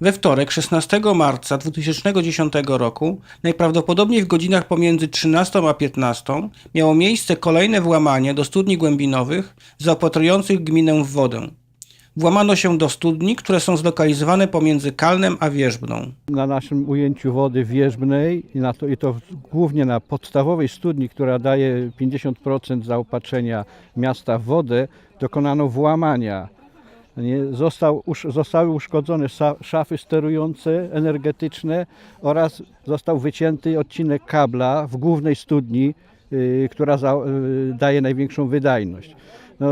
We wtorek 16 marca 2010 roku, najprawdopodobniej w godzinach pomiędzy 13 a 15, miało miejsce kolejne włamanie do studni głębinowych zaopatrujących gminę w wodę. Włamano się do studni, które są zlokalizowane pomiędzy Kalnem a Wierzbną. na naszym ujęciu wody wierzbnej i, to, i to głównie na podstawowej studni, która daje 50% zaopatrzenia miasta w wodę, dokonano włamania. Nie, został, usz, zostały uszkodzone szafy sterujące energetyczne oraz został wycięty odcinek kabla w głównej studni, y, która za, y, daje największą wydajność. No,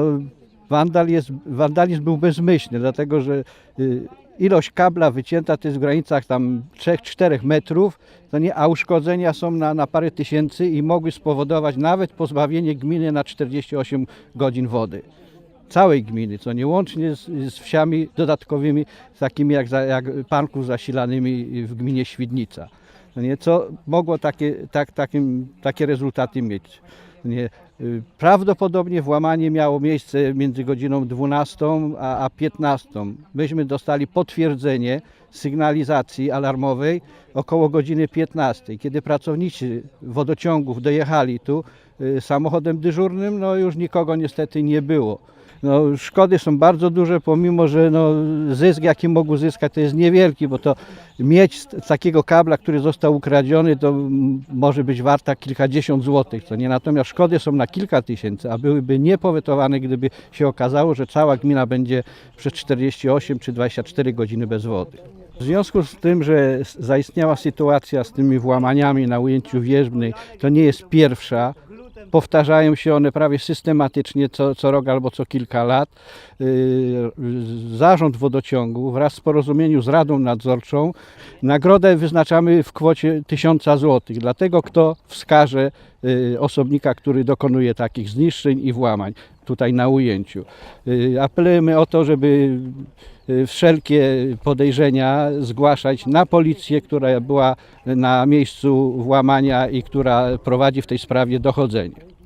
Wandal jest, wandalizm był bezmyślny, dlatego że y, ilość kabla wycięta to jest w granicach tam 3-4 metrów, to nie, a uszkodzenia są na, na parę tysięcy i mogły spowodować nawet pozbawienie gminy na 48 godzin wody. Całej gminy, co nie łącznie z, z wsiami dodatkowymi, takimi jak, jak parków zasilanymi w gminie Świdnica. No nie, co mogło takie, tak, takim, takie rezultaty mieć. Nie, y, prawdopodobnie włamanie miało miejsce między godziną 12 a, a 15. Myśmy dostali potwierdzenie sygnalizacji alarmowej około godziny 15. Kiedy pracownicy wodociągów dojechali tu y, samochodem dyżurnym, no już nikogo niestety nie było. No, szkody są bardzo duże, pomimo że no, zysk jaki mógł zyskać to jest niewielki, bo to mieć takiego kabla, który został ukradziony, to może być warta kilkadziesiąt złotych, co nie? Natomiast szkody są na kilka tysięcy, a byłyby niepowetowane, gdyby się okazało, że cała gmina będzie przez 48 czy 24 godziny bez wody. W związku z tym, że zaistniała sytuacja z tymi włamaniami na ujęciu wierzbnej, to nie jest pierwsza, powtarzają się one prawie systematycznie co, co rok albo co kilka lat. Yy, Zarząd wodociągu wraz w porozumieniu z Radą Nadzorczą nagrodę wyznaczamy w kwocie 1000 zł. Dlatego kto wskaże yy, osobnika, który dokonuje takich zniszczeń i włamań tutaj na ujęciu. Yy, Apelujemy o to, żeby yy, wszelkie podejrzenia zgłaszać na policję, która była na miejscu włamania i która prowadzi w tej sprawie dochodzenie.